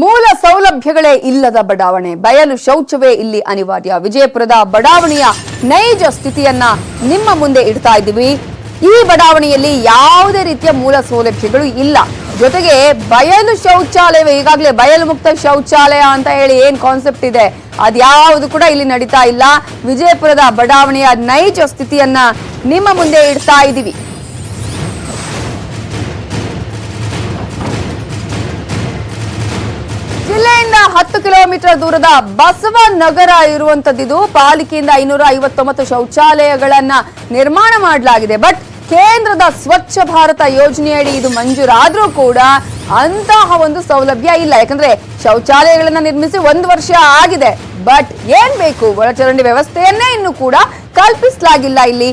ಮೂಲ ಸೌಲಭ್ಯಗಳೇ ಇಲ್ಲದ ಬಡಾವಣೆ. ಬಯಲು ಶೌಚವೇ ಇಲ್ಲಿ ಅನಿವಾರ್ಯ. ವಿಜಯಪುರದ ಬಡಾವಣೆಯ ನೈಜ ಸ್ಥಿತಿಯನ್ನ ನಿಮ್ಮ ಮುಂದೆ ಇಡ್ತಾ ಇದ್ದೀವಿ. ಈ ಬಡಾವಣೆಯಲ್ಲಿ ಯಾವುದೇ ರೀತಿಯ ಮೂಲ ಸೌಲಭ್ಯಗಳು ಇಲ್ಲ. ಜೊತೆಗೆ ಬಯಲು ಶೌಚಾಲಯವೇ, ಈಗಾಗಲೇ ಬಯಲು ಮುಕ್ತ ಶೌಚಾಲಯ ಅಂತ ಹೇಳಿ ಏನ್ ಕಾನ್ಸೆಪ್ಟ್ ಇದೆ? ಅದ್ಯಾವುದು ಕೂಡ ಇಲ್ಲಿ ನಡೀತಾ ಇಲ್ಲ. ವಿಜಯಪುರದ ಬಡಾವಣೆಯ ನೈಜ ಸ್ಥಿತಿಯನ್ನ ನಿಮ್ಮ ಮುಂದೆ ಇಡ್ತಾ ಇದ್ದೀವಿ. ಜಿಲ್ಲೆಯಿಂದ ಹತ್ತು ಕಿಲೋಮೀಟರ್ ದೂರದ ಬಸವನಗರ ಇರುವಂತದ್ದು ಪಾಲಿಕೆಯಿಂದ ಐನೂರ ಐವತ್ತೊಂಬತ್ತು ಶೌಚಾಲಯಗಳನ್ನ ನಿರ್ಮಾಣ ಮಾಡಲಾಗಿದೆ. ಬಟ್ ಕೇಂದ್ರದ ಸ್ವಚ್ಛ ಭಾರತ ಯೋಜನೆಯಡಿ ಇದು ಮಂಜೂರಾದ್ರೂ ಕೂಡ ಅಂತಹ ಒಂದು ಸೌಲಭ್ಯ ಇಲ್ಲ. ಯಾಕಂದ್ರೆ ಶೌಚಾಲಯಗಳನ್ನ ನಿರ್ಮಿಸಿ ಒಂದು ವರ್ಷ ಆಗಿದೆ. ಬಟ್ ಏನ್ ಬೇಕು? ಒಳಚರಂಡಿ ವ್ಯವಸ್ಥೆಯನ್ನೇ ಇನ್ನು ಕೂಡ ಕಲ್ಪಿಸಲಾಗಿಲ್ಲ ಇಲ್ಲಿ.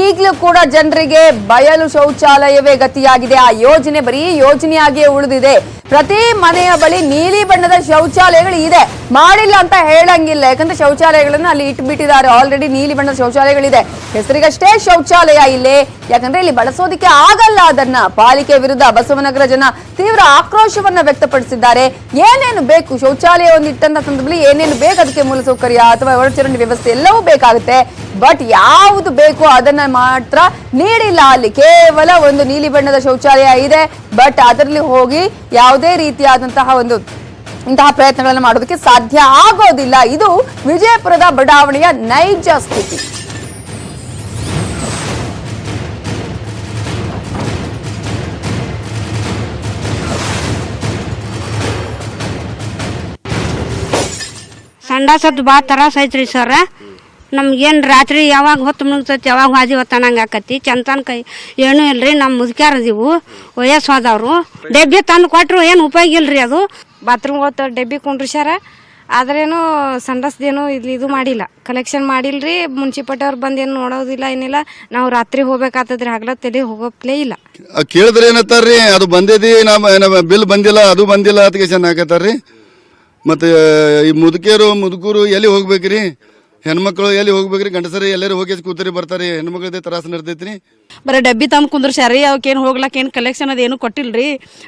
ಈಗಲೂ ಕೂಡ ಜನರಿಗೆ ಬಯಲು ಶೌಚಾಲಯವೇ ಗತಿಯಾಗಿದೆ. ಆ ಯೋಜನೆ ಬರೀ ಯೋಜನೆಯಾಗಿಯೇ ಉಳಿದಿದೆ. ಪ್ರತಿ ಮನೆಯ ಬಳಿ ನೀಲಿ ಬಣ್ಣದ ಶೌಚಾಲಯಗಳು ಇದೆ. ಮಾಡಿಲ್ಲ ಅಂತ ಹೇಳಂಗಿಲ್ಲ. ಯಾಕಂದ್ರೆ ಶೌಚಾಲಯಗಳನ್ನ ಅಲ್ಲಿ ಇಟ್ಬಿಟ್ಟಿದ್ದಾರೆ. ಆಲ್ರೆಡಿ ನೀಲಿ ಬಣ್ಣದ ಶೌಚಾಲಯಗಳಿದೆ. ಹೆಸರಿಗಷ್ಟೇ ಶೌಚಾಲಯ ಇಲ್ಲಿ. ಯಾಕಂದ್ರೆ ಇಲ್ಲಿ ಬಳಸೋದಿಕ್ಕೆ ಆಗಲ್ಲ ಅದನ್ನ. ಪಾಲಿಕೆ ವಿರುದ್ಧ ಬಸವನಗರ ಜನ ತೀವ್ರ ಆಕ್ರೋಶವನ್ನ ವ್ಯಕ್ತಪಡಿಸಿದ್ದಾರೆ. ಏನೇನು ಬೇಕು? ಶೌಚಾಲಯ ಒಂದು ಇಟ್ಟಂತ ಸಂದರ್ಭದಲ್ಲಿ ಏನೇನು ಬೇಕು ಅದಕ್ಕೆ ಮೂಲಸೌಕರ್ಯ ಅಥವಾ ಒಳಚರಂಡಿ ವ್ಯವಸ್ಥೆ ಎಲ್ಲವೂ ಬೇಕಾಗುತ್ತೆ. ಬಟ್ ಯಾವುದು ಬೇಕು ಅದನ್ನ ಮಾತ್ರ ನೀಡಿಲ್ಲ ಅಲ್ಲಿ. ಕೇವಲ ಒಂದು ನೀಲಿ ಬಣ್ಣದ ಶೌಚಾಲಯ ಇದೆ. ಬಟ್ ಅದರಲ್ಲಿ ಹೋಗಿ ಯಾವುದೇ ರೀತಿಯಾದಂತಹ ಒಂದು ಇಂತಹ ಪ್ರಯತ್ನಗಳನ್ನು ಮಾಡೋದಕ್ಕೆ ಸಾಧ್ಯ ಆಗೋದಿಲ್ಲ. ಇದು ವಿಜಯಪುರದ ಬಡಾವಣೆಯ ನೈಜ ಸ್ಥಿತಿ. ಸಂಡಾಸದ್ ಭಾಳ ತ್ರಾಸ ಐತ್ರಿ ಸರ. ನಮ್ಗೇನು ರಾತ್ರಿ ಯಾವಾಗ ಹೊತ್ತು ಮುಳುಗ್ತೈತಿ ಯಾವಾಗ ಹಾದಿ ಹೊತ್ತನಂಗೆ ಆಕತಿ. ಚಂತನ ಕೈ ಏನೂ ಇಲ್ರಿ ನಮ್ಮ ಮುದುಕ್ಯಾರ ಇದೀವು ವಯಸ್ಸು ಹೋದವರು ಡೆಬ್ಬಿ ತಂದು ಕೊಟ್ಟರು ಏನು ಉಪಯೋಗ ಇಲ್ರಿ ಅದು? ಬಾತ್ರೂಮ್ ಹೋತ ಡೆಬ್ಬಿ ಕುಂಡ್ರಿಸ್ಯಾರ ಆದ್ರೇನು ಸಂಡಸ್ದೇನು ಇಲ್ಲಿ ಇದು ಮಾಡಿಲ್ಲ. ಕಲೆಕ್ಷನ್ ಮಾಡಿಲ್ಲ ರೀ ಅವ್ರು ಬಂದು ಏನು ನೋಡೋದಿಲ್ಲ ಏನಿಲ್ಲ. ನಾವು ರಾತ್ರಿ ಹೋಗ್ಬೇಕಾಗ್ತದ್ರಿ ಹಗಲ ತಲೆ ಹೋಗೋಪ್ಲೇ ಇಲ್ಲ. ಕೇಳಿದ್ರೆ ಏನತ್ತಾರ್ರಿ ಅದು ಬಂದಿದಿ ನಮ್ಮ ನಮ್ಮ ಬಿಲ್ ಬಂದಿಲ್ಲ ಅದು ಬಂದಿಲ್ಲ ಅದಕ್ಕೆ ಚೆನ್ನಾಗತ್ತಾರ್ರಿ ಮತ್ತು ಈ ಮುದುಕಿಯರು ಮುದುಕರು ಎಲ್ಲಿ ಹೋಗ್ಬೇಕ್ರಿ? ಹೆಣ್ಮಕ್ಳು ಎಲ್ಲಿ ಹೋಗ್ಬೇಕ್ರಿ? ಗಂಡಸರಿ ಎಲ್ಲರೂ ಹೋಗಿ ಕೂತರಿ ಬರ್ತಾರೆ. ಹೆಣ್ಮಕ್ಳದೇ ತ್ರಾಸ ನಡ್ದೈತ್ರಿ? ಬರೀ ಡಬ್ಬಿ ತಮ್ಮ ಕುಂದ್ರಸ್ಯಾರಿ ಅವಕ್ಕೇನು ಹೋಗ್ಲಕ್ಕ ಏನು ಕಲೆಕ್ಷನ್ ಅದೇನು ಏನು ಕೊಟ್ಟಿಲ್ರಿ?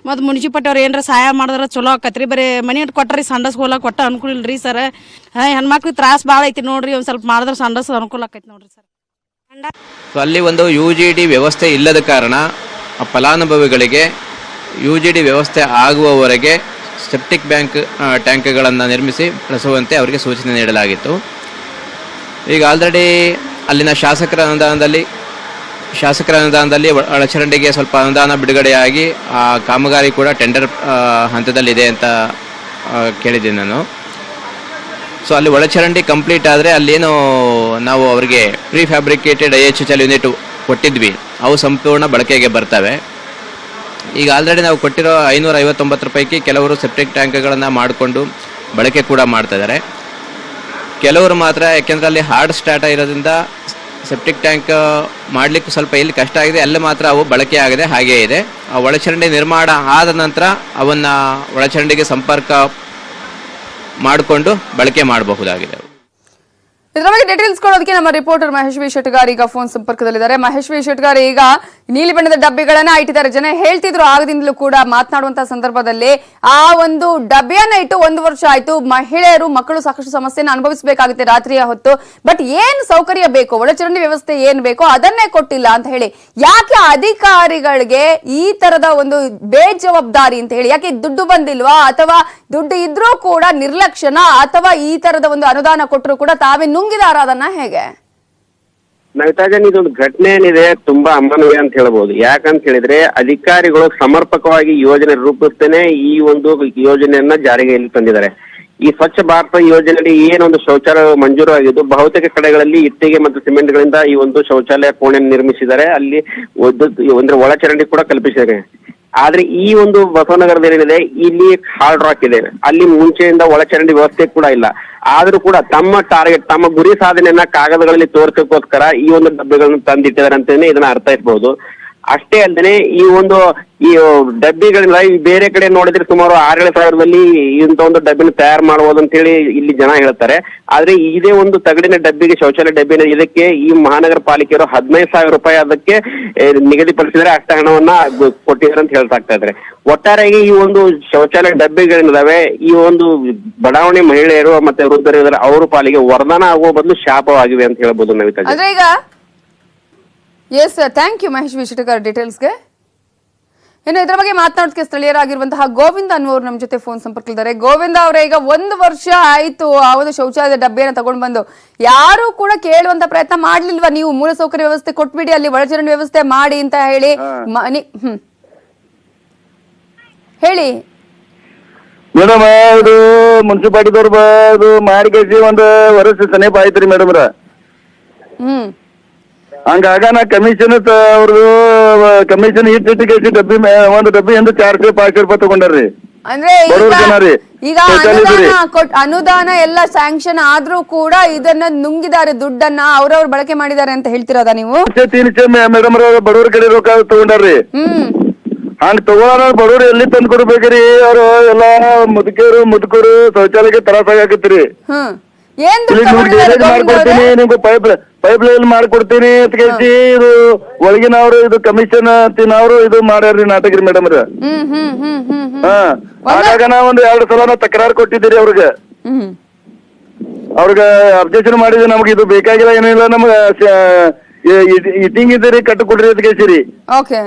ಮತ್ತು ಮುನ್ಸಿಪಾಲ್ಟಿ ಅವ್ರು ಏನಾರ ಸಹಾಯ ಮಾಡಿದ್ರೆ ಚಲೋ ಆಕತ್ರಿ. ಬರೀ ಮನೆ ಕೊಟ್ಟರಿ ಸಂಡಸ್ ಹೋಗ್ಲಕ್ಕ ಕೊಟ್ಟ ಅನುಕೂಲ ಇಲ್ರಿ ಸರ್ ಹೆಣ್ಮಕ್ಳು ತ್ರಾಸ ಭಾಳ ಐತಿ ನೋಡ್ರಿ. ಒಂದು ಸ್ವಲ್ಪ ಮಾಡಿದ್ರೆ ಸಂಡಸ್ ಅನುಕೂಲ ಆಕೈತಿ ನೋಡ್ರಿ ಸರ್. ಸೊ ಅಲ್ಲಿ ಒಂದು ಯು ಜಿ ಡಿ ವ್ಯವಸ್ಥೆ ಇಲ್ಲದ ಕಾರಣ ಆ ಫಲಾನುಭವಿಗಳಿಗೆ ಯು ಜಿ ಡಿ ವ್ಯವಸ್ಥೆ ಆಗುವವರೆಗೆ ಸೆಪ್ಟಿಕ್ ಬ್ಯಾಂಕ್ ಟ್ಯಾಂಕ್ಗಳನ್ನು ನಿರ್ಮಿಸಿ ಬಳಸುವಂತೆ ಅವರಿಗೆ ಸೂಚನೆ ನೀಡಲಾಗಿತ್ತು. ಈಗ ಆಲ್ರೆಡಿ ಅಲ್ಲಿನ ಶಾಸಕರ ಅನುದಾನದಲ್ಲಿ ಶಾಸಕರ ಅನುದಾನದಲ್ಲಿ ಒಳ- ಒಳಚರಂಡಿಗೆ ಸ್ವಲ್ಪ ಅನುದಾನ ಬಿಡುಗಡೆಯಾಗಿ, ಆ ಕಾಮಗಾರಿ ಕೂಡ ಟೆಂಡರ್ ಹಂತದಲ್ಲಿದೆ ಅಂತ ಕೇಳಿದ್ದೀನಿ ನಾನು. ಸೊ ಅಲ್ಲಿ ಒಳಚರಂಡಿ ಕಂಪ್ಲೀಟ್ ಆದರೆ ಅಲ್ಲೇನು ನಾವು ಅವರಿಗೆ prefabricated I H H L unit ಕೊಟ್ಟಿದ್ವಿ. ಅವು ಸಂಪೂರ್ಣ ಬಳಕೆಗೆ ಬರ್ತವೆ. ಈಗ ಆಲ್ರೆಡಿ ನಾವು ಕೊಟ್ಟಿರೋ ಐನೂರ ಐವತ್ತೊಂಬತ್ತು ರೂಪಾಯಿಗೆ ಕೆಲವರು ಸೆಪ್ಟಿಕ್ ಟ್ಯಾಂಕ್ಗಳನ್ನು ಮಾಡಿಕೊಂಡು ಬಳಕೆ ಕೂಡ ಮಾಡ್ತಾ ಇದ್ದಾರೆ. ಕೆಲವರು ಮಾತ್ರ, ಯಾಕೆಂದರೆ ಅಲ್ಲಿ ಹಾರ್ಡ್ ಸ್ಟಾರ್ಟ್ ಇರೋದ್ರಿಂದ ಸೆಪ್ಟಿಕ್ ಟ್ಯಾಂಕ್ ಮಾಡಲಿಕ್ಕೆ ಸ್ವಲ್ಪ ಇಲ್ಲಿ ಕಷ್ಟ ಆಗಿದೆ. ಅಲ್ಲಿ ಮಾತ್ರ ಅವು ಬಳಕೆ ಆಗದೆ ಹಾಗೇ ಇದೆ. ಆ ಒಳಚರಂಡಿ ನಿರ್ಮಾಣ ಆದ ನಂತರ ಅವನ್ನು ಒಳಚರಂಡಿಗೆ ಸಂಪರ್ಕ ಮಾಡಿಕೊಂಡು ಬಳಕೆ ಮಾಡಬಹುದಾಗಿದೆ. ಇದರ ಬಗ್ಗೆ ಡೀಟೇಲ್ಸ್ ಕೊಡೋದಕ್ಕೆ ನಮ್ಮ ರಿಪೋರ್ಟರ್ ಮಹೇಶ್ ವಿ ಶೆಟ್ಗಾರ್ ಈಗ ಫೋನ್ ಸಂಪರ್ಕದಲ್ಲಿದ್ದಾರೆ. ಮಹೇಶ್ ವಿ ಈಗ ನೀಲಿ ಬಣ್ಣದ ಡಬ್ಬಿಗಳನ್ನ ಇಟ್ಟಿದ್ದಾರೆ. ಜನ ಹೇಳ್ತಿದ್ರು ಆಗದಿಂದಲೂ ಕೂಡ ಮಾತನಾಡುವಂತಹ ಸಂದರ್ಭದಲ್ಲಿ ಆ ಒಂದು ಡಬ್ಬಿಯನ್ನ ಇಟ್ಟು ಒಂದು ವರ್ಷ ಆಯ್ತು. ಮಹಿಳೆಯರು, ಮಕ್ಕಳು ಸಾಕಷ್ಟು ಸಮಸ್ಯೆನ ಅನುಭವಿಸಬೇಕಾಗುತ್ತೆ ರಾತ್ರಿಯ ಹೊತ್ತು. ಬಟ್ ಏನ್ ಸೌಕರ್ಯ ಬೇಕು? ಒಳಚರಂಡಿ ವ್ಯವಸ್ಥೆ ಏನ್ ಬೇಕೋ? ಅದನ್ನೇ ಕೊಟ್ಟಿಲ್ಲ ಅಂತ ಹೇಳಿ. ಯಾಕೆ ಅಧಿಕಾರಿಗಳಿಗೆ ಈ ತರದ ಒಂದು ಬೇಜವಾಬ್ದಾರಿ ಅಂತ ಹೇಳಿ? ಯಾಕೆ ದುಡ್ಡು ಬಂದಿಲ್ವಾ? ಅಥವಾ ದುಡ್ಡು ಇದ್ರೂ ಕೂಡ ನಿರ್ಲಕ್ಷ್ಯನ? ಅಥವಾ ಈ ತರದ ಒಂದು ಅನುದಾನ ಕೊಟ್ಟರು ಕೂಡ ತಾವೇ ನುಂಗಿದಾರ ಅದನ್ನ ಹೇಗೆ? ನವಿತಾಜನ್ ಇದೊಂದು ಘಟನೆ ಏನಿದೆ ತುಂಬಾ ಅಮಾನವೀಯ ಅಂತ ಹೇಳಬಹುದು ಯಾಕಂತ ಹೇಳಿದ್ರೆ ಅಧಿಕಾರಿಗಳು ಸಮರ್ಪಕವಾಗಿ ಯೋಜನೆ ರೂಪಿಸ್ತೇನೆ ಈ ಒಂದು ಯೋಜನೆಯನ್ನ ಜಾರಿಗೆ ಇಲ್ಲಿ ತಂದಿದ್ದಾರೆ. ಈ ಸ್ವಚ್ಛ ಭಾರತ ಯೋಜನೆಯಲ್ಲಿ ಏನೊಂದು ಶೌಚಾಲಯ ಮಂಜೂರು ಆಗಿದ್ದು, ಬಹುತೇಕ ಕಡೆಗಳಲ್ಲಿ ಇಟ್ಟಿಗೆ ಮತ್ತು ಸಿಮೆಂಟ್ಗಳಿಂದ ಈ ಒಂದು ಶೌಚಾಲಯ ಕೋಣೆ ನಿರ್ಮಿಸಿದ್ದಾರೆ. ಅಲ್ಲಿ ಒಂದು ಅಂದ್ರೆ ಒಳಚರಂಡಿ ಕೂಡ ಕಲ್ಪಿಸಿದ್ದಾರೆ. ಆದ್ರೆ ಈ ಒಂದು ಬಸವನಗರದ ಏನಿದೆ ಇಲ್ಲಿ ಹಾರ್ಡ್ ರಾಕ್ ಇದೆ. ಅಲ್ಲಿ ಮುಂಚೆಯಿಂದ ಒಳಚರಂಡಿ ವ್ಯವಸ್ಥೆ ಕೂಡ ಇಲ್ಲ. ಆದ್ರೂ ಕೂಡ ತಮ್ಮ ಟಾರ್ಗೆಟ್ ತಮ್ಮ ಗುರಿ ಸಾಧನೆಯನ್ನ ಕಾಗದಗಳಲ್ಲಿ ತೋರ್ಸಕ್ಕೋಸ್ಕರ ಈ ಒಂದು ಡಬ್ಬೆಗಳನ್ನು ತಂದಿಟ್ಟಿದ್ದಾರೆ ಅಂತಾನೆ ಇದನ್ನ ಅರ್ಥ ಇರ್ಬೋದು. ಅಷ್ಟೇ ಅಲ್ಲದೆ ಈ ಒಂದು ಈ ಡಬ್ಬಿಗಳಿಂದ ಈ ಬೇರೆ ಕಡೆ ನೋಡಿದ್ರೆ ಸುಮಾರು ಆರೇಳು ಸಾವಿರದಲ್ಲಿ ಇಂಥ ಒಂದು ಡಬ್ಬಿನ ತಯಾರು ಮಾಡಬಹುದು ಅಂತ ಹೇಳಿ ಇಲ್ಲಿ ಜನ ಹೇಳ್ತಾರೆ. ಆದ್ರೆ ಇದೇ ಒಂದು ತಗಡಿನ ಡಬ್ಬಿಗೆ, ಶೌಚಾಲಯ ಡಬ್ಬಿನ ಇದಕ್ಕೆ ಈ ಮಹಾನಗರ ಪಾಲಿಕೆಯವರು ಹದಿನೈದು ಸಾವಿರ ರೂಪಾಯಿ ಅದಕ್ಕೆ ನಿಗದಿಪಡಿಸಿದರೆ ಅಷ್ಟ ಹಣವನ್ನ ಕೊಟ್ಟಿದ್ದಾರೆ ಅಂತ ಹೇಳ್ತಾ ಇದ್ದಾರೆ. ಒಟ್ಟಾರೆಯಾಗಿ ಈ ಒಂದು ಶೌಚಾಲಯ ಡಬ್ಬಿಗಳಿದಾವೆ ಈ ಒಂದು ಬಡಾವಣೆ ಮಹಿಳೆಯರು ಮತ್ತೆ ವೃದ್ಧರು ಅವ್ರ ಪಾಲಿಗೆ ವರದಾನ ಆಗುವ ಬದಲು ಶಾಪವಾಗಿವೆ ಅಂತ ಹೇಳ್ಬೋದು Navita yes thank you Mahesh ವಿಶಿಟಕರ್ ಡೀಟೇಲ್ಸ್ಗೆ ಇನ್ನು ಇದರ ಬಗ್ಗೆ ಮಾತನಾಡೋದಕ್ಕೆ ಸ್ಥಳೀಯರಾಗಿರುವಂತಹ ಗೋವಿಂದ ಅನ್ನುವರು ನಮ್ಮ ಜೊತೆ ಫೋನ್ ಸಂಪರ್ಕದಲ್ಲಿದ್ದಾರೆ. ಗೋವಿಂದ ಅವರೇ ಈಗ ಒಂದು ವರ್ಷ ಆಯ್ತು. ಆ ಒಂದು ಶೌಚಾಲಯದ ಡಬ್ಬೆಯನ್ನು ತಗೊಂಡು ಬಂದು. ಯಾರು ಕೂಡ ಕೇಳುವಂತ ಪ್ರಯತ್ನ ಮಾಡ್ಲಿಲ್ವಾ? ನೀವು ಮೂಲಸೌಕರ್ಯ ವ್ಯವಸ್ಥೆ ಕೊಟ್ಬಿಡಿ ಅಲ್ಲಿ ಒಳಚರಂಡಿ ವ್ಯವಸ್ಥೆ ಮಾಡಿ ಅಂತ ಹೇಳಿ. ಹ್ಮ್. ಹೇಳಿ. ಮೇಡಮ್ ಇದು ಮುನ್ಸಿಪಾಲಿಟಿದವ್ರು ಇದು ಮಾಡಿ ಒಂದು ವರ್ಷ ಆಯ್ತು ರೀ ಮೇಡಮ್ ಹ್ಮ್. ಹಂಗಾಗ ನಾ ಕಮಿಷನ್ ಅವ್ರದ್ದು ಕಮಿಷನ್ ಇಟ್ಟು ಕೆಜಿ ಡಬ್ಬಿ ಒಂದು ಡಬ್ಬಿ ಎಂದು ಚಾರ್ ರೂಪಾಯಿ ಪಾಂಚ್ ರೂಪಾಯಿ ತಗೊಂಡಾರ್ರಿ ಅಂದ್ರೆ ಬಡವ್ರ ಜನ ರೀ. ಈಗ ಅನುದಾನ ಕೊಟ್ ಅನುದಾನ ಎಲ್ಲ ಸ್ಯಾಂಕ್ಷನ್ ಆದ್ರೂ ಕೂಡ ಇದನ್ನ ನುಂಗಿದ್ದಾರೆ ದುಡ್ಡನ್ನ ಅವ್ರವ್ರು ಬಳಕೆ ಮಾಡಿದ್ದಾರೆ ಅಂತ ಹೇಳ್ತಿರೋದಾ ನೀವು? ತೀನ್ ಮೇಡಮ್ ಬಡವ್ರ ಕಡೆ ರೊಕ್ಕ ತಗೊಂಡಾರ್ರಿ ಹ್ಮ್. ಹಂಗ ತಗೋಣ ಬಡವ್ರು ಎಲ್ಲಿ ತಂದು ಕೊಡ್ಬೇಕ್ರಿ ಅವ್ರು? ಎಲ್ಲ ಮುದುಕರು ಮುದುಕರು ಶೌಚಾಲಯಕ್ಕೆ ತ್ರಾಸಾಗತ್ರಿ ಹ್ಮ್. ಏನ್ ದುಡ್ಡು ಇಲ್ಲಿ ನೋಡಿ ತಗೊಂಡಿದ್ದಾರೆ ಡ್ರೈನೇಜ್ ಗೋವಿಂದ ಅವ್ರೆ? ಮಾಡ್ಕೊಡ್ತೀನಿ ನಿಮ್ಗೆ ಪೈಪ್ ಪೈಪ್ ಲೈನ್ ಮಾಡ್ಕೊಡ್ತೀನಿ ಅಂತ ಕೇಳಿ ಇದು ಒಳಗಿನವ್ರು ಇದು ಕಮಿಷನ್ ತಿನ್ನವ್ರು ಇದು ಮಾಡ್ಯಾರ್ರಿ ನಾಟಕ ರೀ ಮೇಡಮ್ ಹ್ಮ್ ಹ್ಮ್ ಹ್ಮ್ ಹ್ಮ್ ಹ್ಮ್. ಹಾ. ಹಾಗಾಗಿ ನಾ ಒಂದು ಎರಡು ಸಲ ನಾ ತಕರಾರು ಕೊಟ್ಟಿದ್ದೀರಿ ಅವ್ರಿಗೆ. ಹ್ಮ್ ಅವ್ರಿಗೆ ಅಬ್ಜೆಕ್ಷನ್ ಮಾಡಿದ್ವಿ ನಮ್ಗೆ ಇದು ಬೇಕಾಗಿಲ್ಲ ಏನಿಲ್ಲ ನಮ್ಗೆ ಇಟ್ಟಿಂಗ್ ಇದ್ದೀರಿ ಕಟ್ಟು ಕೊಡ್ರಿ ಅಂತ ಕೇಳಿಸಿರಿ ಓಕೆ